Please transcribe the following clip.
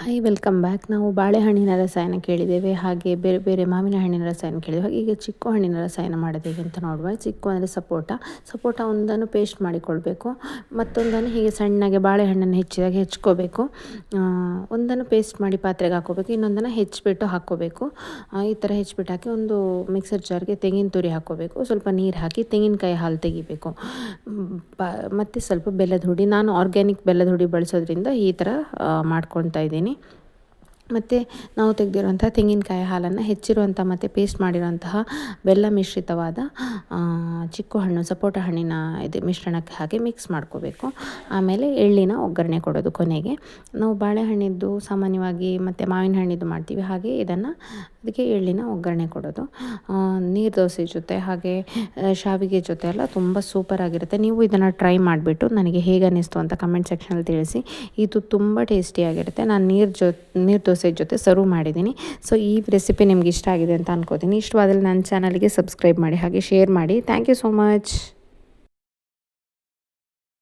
Hi welcome back ನಾವು ಬಾಳೆಹಣ್ಣಿನ ರಸಾಯನ ಕೇಳಿದ್ದೇವೆ. ಹಾಗೆ ಬೇರೆ ಬೇರೆ ಮಾವಿನ ಹಣ್ಣಿನ ರಸಾಯನ ಕೇಳಿದ್ದೇವೆ. ಹಾಗೆ ಈಗ ಚಿಕ್ಕು ಹಣ್ಣಿನ ರಸಾಯನ ಮಾಡೋದು ಅಂತ ನೋಡುವ. ಚಿಕ್ಕು ಅಂದರೆ ಸಪೋಟ. ಸಪೋಟ ಒಂದನ್ನು ಪೇಸ್ಟ್ ಮಾಡಿಕೊಳ್ಬೇಕು. ಮತ್ತೊಂದನ್ನು ಹೀಗೆ ಸಣ್ಣಗೆ ಬಾಳೆಹಣ್ಣನ್ನು ಹೆಚ್ಚಿದಾಗ ಹೆಚ್ಕೋಬೇಕು. ಒಂದನ್ನು ಪೇಸ್ಟ್ ಮಾಡಿ ಪಾತ್ರೆಗೆ ಹಾಕೋಬೇಕು. ಇನ್ನೊಂದನ್ನು ಹೆಚ್ಚಿಬಿಟ್ಟು ಹಾಕ್ಕೋಬೇಕು ಈ ಥರ ಹೆಚ್ಚಿಬಿಟ್ಟು ಹಾಕಿ ಒಂದು ಮಿಕ್ಸರ್ ಜಾರ್ಗೆ ತೆಂಗಿನ ತುರಿ ಹಾಕೋಬೇಕು. ಸ್ವಲ್ಪ ನೀರು ಹಾಕಿ ತೆಂಗಿನಕಾಯಿ ಹಾಲು ತೆಗಿಬೇಕು. ಮತ್ತು ಸ್ವಲ್ಪ ಬೆಲ್ಲದ ಹುಡಿ. ನಾನು ಆರ್ಗ್ಯಾನಿಕ್ ಬೆಲ್ಲದ ಹುಡಿ ಬಳಸೋದ್ರಿಂದ ಈ ಥರ ಮಾಡ್ಕೊತಾ ಇದ್ದೀನಿ. చేసుకొని ಮತ್ತು ನಾವು ತೆಗೆದಿರುವಂಥ ತೆಂಗಿನಕಾಯಿ ಹಾಲನ್ನು ಹೆಚ್ಚಿರುವಂಥ ಮತ್ತು ಪೇಸ್ಟ್ ಮಾಡಿರುವಂತಹ ಬೆಲ್ಲ ಮಿಶ್ರಿತವಾದ ಚಿಕ್ಕು ಹಣ್ಣು, ಸಪೋಟ ಹಣ್ಣಿನ ಇದು ಮಿಶ್ರಣಕ್ಕೆ ಹಾಕಿ ಮಿಕ್ಸ್ ಮಾಡ್ಕೋಬೇಕು. ಆಮೇಲೆ ಎಳ್ಳಿನ ಒಗ್ಗರಣೆ ಕೊಡೋದು ಕೊನೆಗೆ. ನಾವು ಬಾಳೆಹಣ್ಣಿದ್ದು ಸಾಮಾನ್ಯವಾಗಿ ಮತ್ತು ಮಾವಿನ ಹಣ್ಣಿದ್ದು ಮಾಡ್ತೀವಿ, ಹಾಗೆ ಇದನ್ನು ಅದಕ್ಕೆ ಎಳ್ಳಿನ ಒಗ್ಗರಣೆ ಕೊಡೋದು. ನೀರು ದೋಸೆ ಜೊತೆ ಹಾಗೆ ಶಾವಿಗೆ ಜೊತೆ ಎಲ್ಲ ತುಂಬ ಸೂಪರಾಗಿರುತ್ತೆ ನೀವು ಇದನ್ನು ಟ್ರೈ ಮಾಡಿಬಿಟ್ಟು ನನಗೆ ಹೇಗೆ ಅನ್ನಿಸ್ತು ಅಂತ ಕಮೆಂಟ್ ಸೆಕ್ಷನಲ್ಲಿ ತಿಳಿಸಿ. ಇದು ತುಂಬ ಟೇಸ್ಟಿಯಾಗಿರುತ್ತೆ ನಾನು ನೀರು ಜೊ, ನೀರು ದೋಸೆ ಜೊತೆ ಸರ್ವ್ ಮಾಡಿದ್ದೀನಿ. ಸೊ ಈ ರೆಸಿಪಿ ನಿಮ್ಗೆ ಇಷ್ಟ ಆಗಿದೆ ಅಂತ ಅನ್ಕೋತೀನಿ. ಇಷ್ಟವಾದಲ್ಲಿ ನನ್ನ ಚಾನಲ್ಗೆ ಸಬ್ಸ್ಕ್ರೈಬ್ ಮಾಡಿ, ಹಾಗೆ ಶೇರ್ ಮಾಡಿ. Thank you so much